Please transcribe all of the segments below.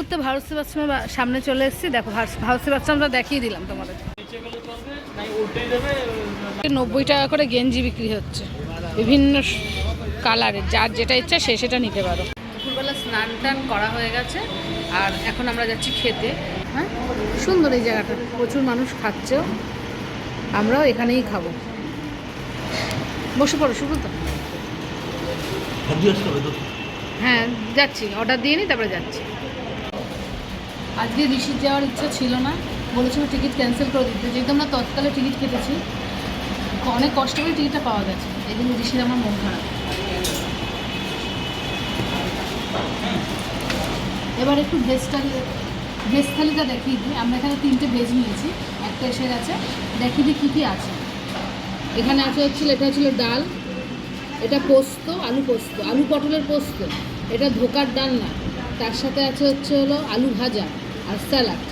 মুহূর্তে ভারত সেবাশ্রমের বা- সামনে চলে এসেছি। দেখো ভারত ভারত সেবাশ্রমটা দেখিয়ে দিলাম তোমাদের। নব্বই টাকা করে গেঞ্জি বিক্রি হচ্ছে। বিভিন্ন কালারের যার যেটা ইচ্ছা সে সেটা নিতে পারো। দুপুরবেলা স্নান টান করা হয়ে গেছে আর এখন আমরা যাচ্ছি খেতে। হ্যাঁ? সুন্দর এই জায়গাটা। প্রচুর মানুষ খাচ্ছেও। আমরাও এখানেই খাব। বসে পড়ো সুব্রত। হ্যাঁ যাচ্ছি। অর্ডার দিয়ে নিই তারপরে যাচ্ছি। আজকে ঋষির যাওয়ার ইচ্ছা ছিল না। বলেছিল টিকিট ক্যান্সেল করে দিতে। যেহেতু আমরা তৎকালে টিকিট কেটেছি, অনেক কষ্ট করে টিকিটটা পাওয়া গেছে। এই ঋষির আমার মন খারাপ। এবার একটু ভেজ থালি ভেজ থালিটা দেখিয়ে দিই। আমরা এখানে তিনটে ভেজ নিয়েছি। একটা এসে গেছে। দেখিয়ে দিই কী কী আছে। এখানে আছে হচ্ছিল এটা হচ্ছিল ডাল, এটা পোস্ত, আলু পোস্ত, আলু পটলের পোস্ত, এটা ধোকার ডাল না। তার সাথে আছে হচ্ছে হলো আলু ভাজা। আর স্যালাড।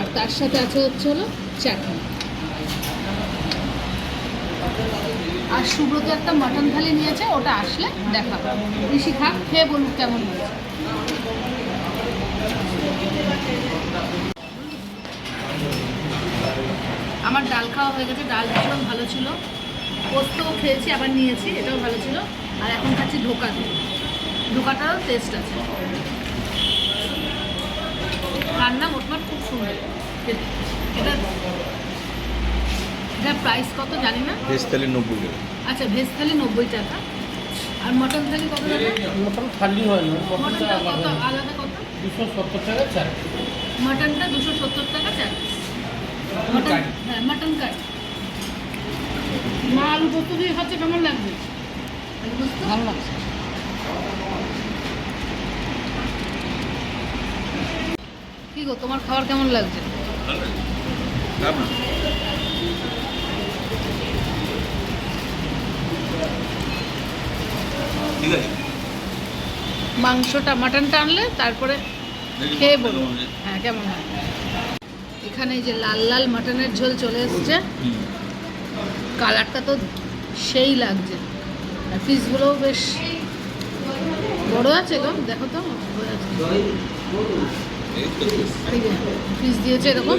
আর তার সাথে আছে হচ্ছে হলো চাটনি। আর সুব্রত একটা মাটন থালি নিয়েছে, ওটা আসলে দেখাবো। ঋষি খাক খেয়ে বলুক কেমন হয়েছে? আমার ডাল খাওয়া হয়ে গেছে, ডাল ভীষণ ভালো ছিল। পোস্তও খেয়েছি, আবার নিয়েছি, এটাও ভালো ছিল। আর এখন খাচ্ছি ঢোকা দিয়ে। ধোকাটারও টেস্ট আছে। রান্না মোটমাট খুব সুন্দর। এটা এটা প্রাইস কত জানি না? ভেজ থালি নব্বই টাকা। আচ্ছা ভেজ থালি নব্বই টাকা। আর মটন থালি কত টাকা? মটন খালি হয় না মটনটা কত? আলাদা। আলাদা কত? দুশো সত্তর টাকা চার মটনটা দুশো সত্তর টাকা চার মটন। হ্যাঁ মটন কারি। মা আলু পোস্ত দিয়ে খাচ্ছে কেমন লাগবে? আলু পোস্ত ভালো লাগছে। কি গো তোমার খাবার কেমন লাগছে? ঠিক আছে। মাংসটা মাটনটা আনলে তারপরে খেয়ে বলব হ্যাঁ কেমন হয়? এখানে যে লাল লাল মাটনের ঝোল চলে এসছে। কালারটা তো সেই লাগছে। আর পিসগুলোও বেশ বড় আছে গো দেখো তো বোঝা যাচ্ছে। পিস দিয়েছে এরকম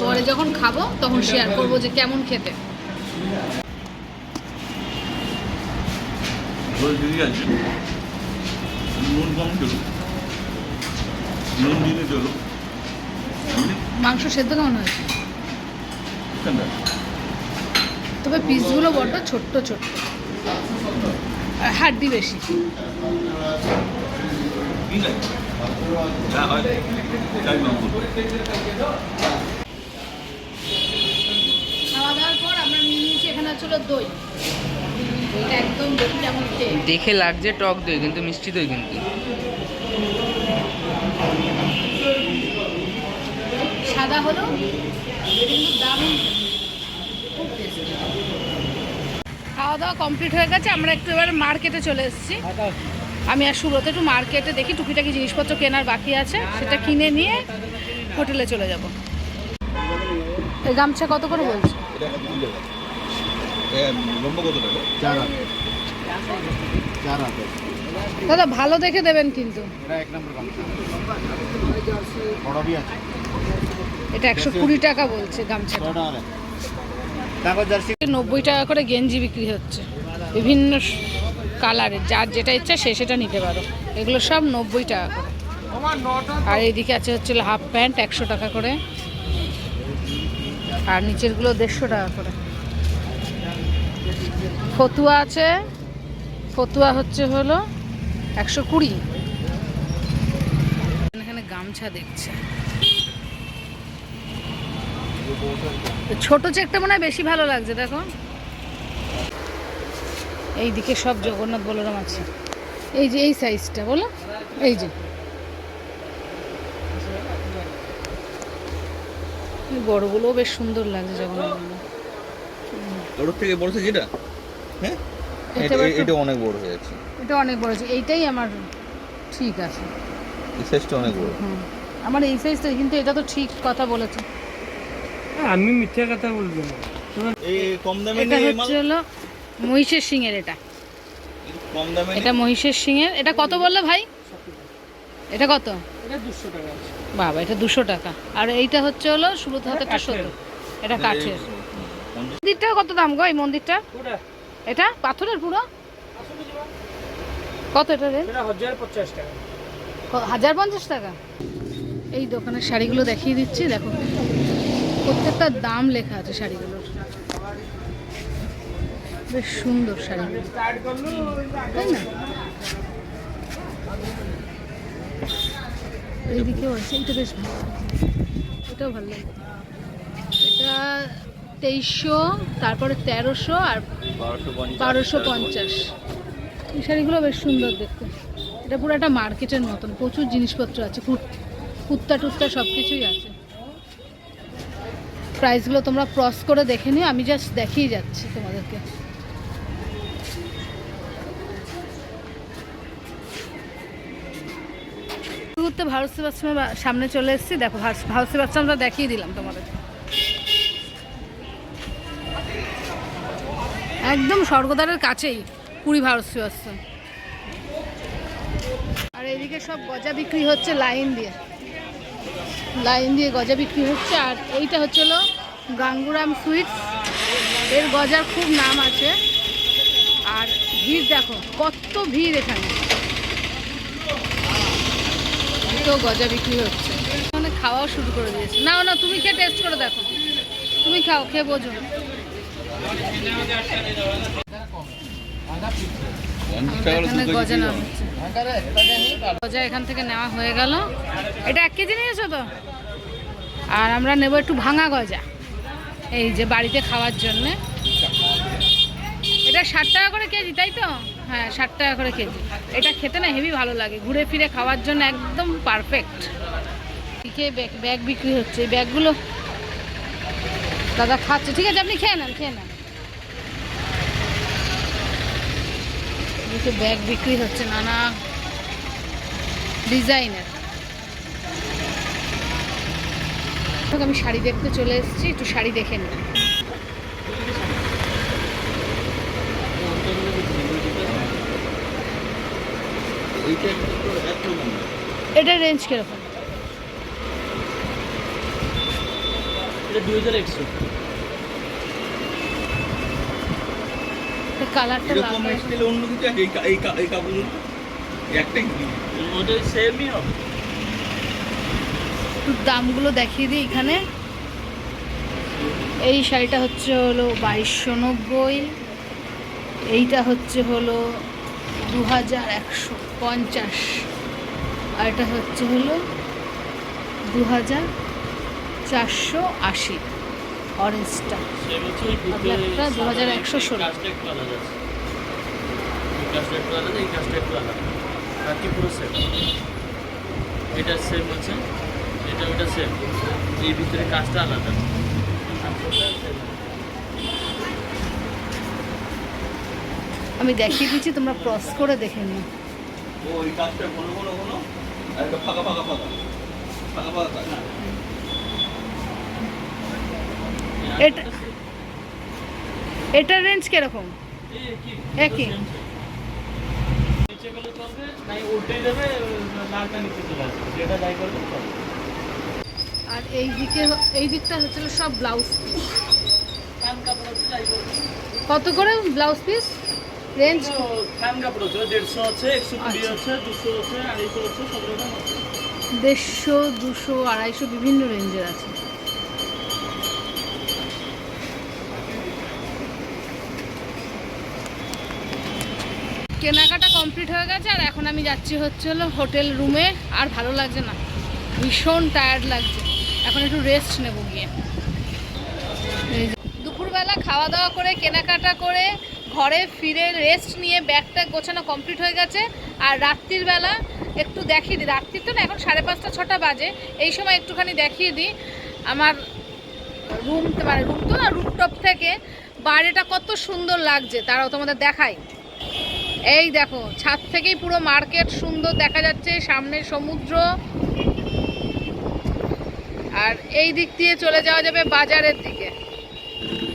পরে যখন খাব তখন শেয়ার করব যে কেমন খেতে। মাংস সেদ্ধ কেমন হয়েছে? তবে পিসগুলো বড্ড ছোট্ট ছোট্ট। আর হাড্ডি বেশি। খাওয়া দাওয়ার পর আমরা এখানে ছিল দই। দইটা একদম দেখি লাগছে টক দই কিন্তু মিষ্টি দই কিন্তু। সাদা হলো কিন্তু খুব খাওয়া দাওয়া কমপ্লিট হয়ে গেছে আমরা একটু এবারে মার্কেটে চলে এসেছি। আমি আর সুব্রত একটু মার্কেটে দেখি টুকিটাকি জিনিসপত্র কেনার বাকি আছে, সেটা কিনে নিয়ে হোটেলে চলে যাব। এই গামছা কত করে বলছে? দাদা, ভালো দেখে দেবেন কিন্তু। এটা একশো কুড়ি টাকা বলছে গামছা নব্বই টাকা করে গেঞ্জি বিক্রি হচ্ছে। বিভিন্ন কালারের, যার যেটা ইচ্ছা সে সেটা নিতে পারো। এগুলো সব নব্বই টাকা করে। আর এইদিকে আছে হচ্ছে হাফ প্যান্ট, একশো টাকা করে। আর নিচেরগুলো দেড়শো টাকা করে। ফতুয়া আছে। ফতুয়া হচ্ছে হলো একশো কুড়ি। এখানে গামছা দেখছে। ছোট চেকটা মনে হয় বেশি ভালো লাগছে, দেখো। এই দিকে সব জগন্নাথ বলরাম আছে। এই যে এই সাইজটা বলো? এই যে। বড়গুলোও বেশ সুন্দর লাগছে জগন্নাথ বলরাম। থেকে বড় সাইজ এটা? হ্যাঁ? এটা অনেক বড় হয়ে যাচ্ছে এটা অনেক বড় আছে এইটাই আমার ঠিক আছে। এই সাইজটা অনেক বড়। হুম। আমার এই সাইজটা কিন্তু এটা তো ঠিক কথা বলেছে। আমি মিথ্যা কথা বলব না। এই কম দামে এটা নেই মাল হচ্ছে হলো মহিষের সিংয়ের এটা। এটা মহিষের সিংয়ের এটা কত বললে ভাই? এটা কত? বাবা এটা দুশো টাকা। আর এইটা হচ্ছে হলো সুব্রত হাতেরটা। সত্তর এটা কাঠের। মন্দিরটা কত দাম গো এই মন্দিরটা? এটা পাথরের পুরো? কত এটা টাকা। হাজার পঞ্চাশ টাকা? এই দোকানের শাড়িগুলো দেখিয়ে দিচ্ছি দেখো। প্রত্যেকটা দাম লেখা আছে শাড়িগুলোর। বেশ সুন্দর করল তাই না? আছে এটা বেশ ভালো এটাও ভালো লাগে। এটা তেইশশো, তারপরে তেরোশো আর বারোশো পঞ্চাশ। এই শাড়িগুলো বেশ সুন্দর দেখতে। এটা পুরো একটা মার্কেটের মতন, প্রচুর জিনিসপত্র আছে কুর্তা টুর্তা সব কিছুই আছে। প্রাইসগুলো তোমরা ক্রস করে দেখে নিও, আমি জাস্ট দেখিয়ে যাচ্ছি তোমাদেরকে। মুহূর্তে ভারত সেবাশ্রমের সামনে চলে এসেছি। দেখো ভারত- সেবাশ্রমটা দেখিয়ে দিলাম তোমাদের। একদম স্বর্গদ্বারের কাছেই পুরী ভারত সেবাশ্রম। আর এদিকে সব গজা বিক্রি হচ্ছে লাইন দিয়ে। লাইন দিয়ে গজা বিক্রি হচ্ছে। আর এইটা হচ্ছে হলো গাঙ্গুরাম সুইটস। এর গজার খুব নাম আছে। আর ভিড় দেখো, কত ভিড় এখানে। তো গজা বিক্রি হচ্ছে। মানে খাওয়াও শুরু করে দিয়েছে। না না তুমি খেয়ে টেস্ট করে দেখো। তুমি খাও খেয়ে বোঝো গজা এখান থেকে নেওয়া হয়ে গেল। এটা এক কেজি নিয়েছো তো? আর আমরা নেব একটু ভাঙা গজা। এই যে বাড়িতে খাওয়ার জন্য। এটা ষাট টাকা করে কেজি তাই তো? হ্যাঁ ষাট টাকা করে কেজি। এটা খেতে না হেভি ভালো লাগে। ঘুরে ফিরে খাওয়ার জন্য একদম পারফেক্ট দিকে ব্যাগ ব্যাগ বিক্রি হচ্ছে? এই ব্যাগগুলো দাদা খাচ্ছে। ঠিক আছে, আপনি খেয়ে নেন খেয়ে নেন। ব্যাগ বিক্রি হচ্ছে নানা ডিজাইনের। আমি শাড়ি দেখতে চলে এসেছি, একটু শাড়ি দেখে নিই। এটার রেঞ্জ কীরকম? এটা দুই হাজার একশো। কালারটা লাল এরকম স্টাইলে অন্য কিছু আছে? এই এই এই কাপড়গুলো একটাই? ওটা সেমই হবে। একটু দামগুলো দেখিয়ে দিই এখানে। এই শাড়িটা হচ্ছে হলো বাইশশো নব্বই। এইটা হচ্ছে হলো দু হাজার একশো পঞ্চাশ। আর এটা হচ্ছে হলো দু হাজার চারশো আশি। অরেঞ্জটা ব্ল্যাকটা 2116 কাজটা একটু আলাদা আছে। এই কাজটা একটু আলাদা এই কাজটা একটু আলাদা। বাকি পুরো সেম এটা সেম হচ্ছে এটা ওটা সেম এই ভিতরে কাজটা আলাদা। আর ওটা same। আমি দেখিয়ে দিচ্ছি তোমরা ক্রস করে দেখে নিও। ওই কাজটা ঘন ঘন ঘন, একটা ফাঁকা ফাঁকা ফাঁকা। ফাঁকা ফাঁকা এটা এটার রেঞ্জ কীরকম? একই। আর এই দিকে এই দিকটা হচ্ছিল সব ব্লাউজ কত করে ব্লাউজ পিস রেঞ্জ ফ্যান কাপড় হচ্ছে দেড়শো আছে একশো কুড়ি আচ্ছা। আছে দুশো আছে আড়াইশো আছে সব রকম আছে। দেড়শো দুশো আড়াইশো বিভিন্ন রেঞ্জের আছে। কেনাকাটা কমপ্লিট হয়ে গেছে আর এখন আমি যাচ্ছি হচ্ছে হলো হোটেল রুমে আর ভালো লাগছে না। ভীষণ টায়ার্ড লাগছে। এখন একটু রেস্ট নেব গিয়ে। দুপুরবেলা খাওয়া দাওয়া করে কেনাকাটা করে ঘরে ফিরে রেস্ট নিয়ে ব্যাগটা গোছানো কমপ্লিট হয়ে গেছে। আর রাত্রির বেলা একটু দেখিয়ে দিই। রাত্রির তো না, এখন সাড়ে পাঁচটা, ছটা বাজে। এই সময় একটুখানি দেখিয়ে দিই। আমার রুম মানে রুম তো না রুমটপ থেকে বাইরেটা কত সুন্দর লাগছে। তারাও তোমাদের দেখাই। এই দেখো, ছাদ থেকেই পুরো মার্কেট সুন্দর দেখা যাচ্ছে। সামনে সমুদ্র। আর এই দিক দিয়ে চলে যাওয়া যাবে বাজারের দিকে।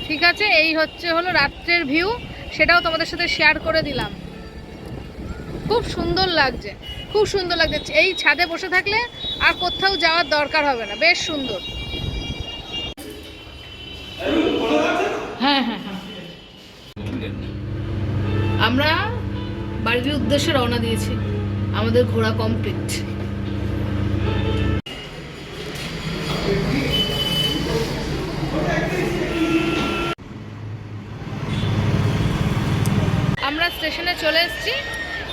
ঠিক আছে, এই হচ্ছে হলো রাত্রের ভিউ সেটাও তোমাদের সাথে শেয়ার করে দিলাম। খুব সুন্দর লাগছে, খুব সুন্দর লাগছে। এই ছাদে বসে থাকলে আর কোথাও যাওয়ার দরকার হবে না, বেশ সুন্দর। হ্যাঁ হ্যাঁ হ্যাঁ। আমরা বাড়ির উদ্দেশ্যে রওনা দিয়েছি। আমাদের ঘোরা কমপ্লিট এসেছি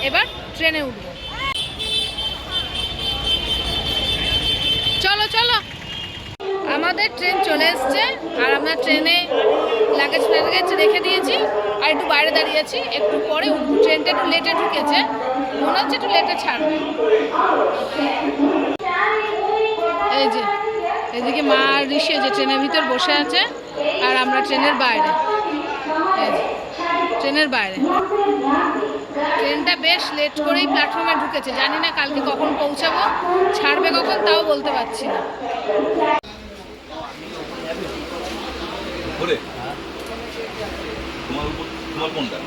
এবার ট্রেনে উঠবো। চলো চলো। আমাদের ট্রেন চলে এসছে, আর আমরা ট্রেনে লাগেজ ফ্যাগেজ রেখে দিয়েছি, আর একটু বাইরে দাঁড়িয়েছি একটু পরে ট্রেনটা একটু লেটে ঢুকেছে। মনে হচ্ছে একটু লেটে ছাড়বে। এই যে, এদিকে মা আর ঋষি যে ট্রেনের ভিতর বসে আছে, আর আমরা ট্রেনের বাইরে। ট্রেনের বাইরে। ট্রেনটা বেশ লেট করেই প্ল্যাটফর্মে ঢুকেছে। জানি না কালকে কখন পৌঁছাবো ছাড়বে কখন তাও বলতে পারছি না। তোমার কোনটা?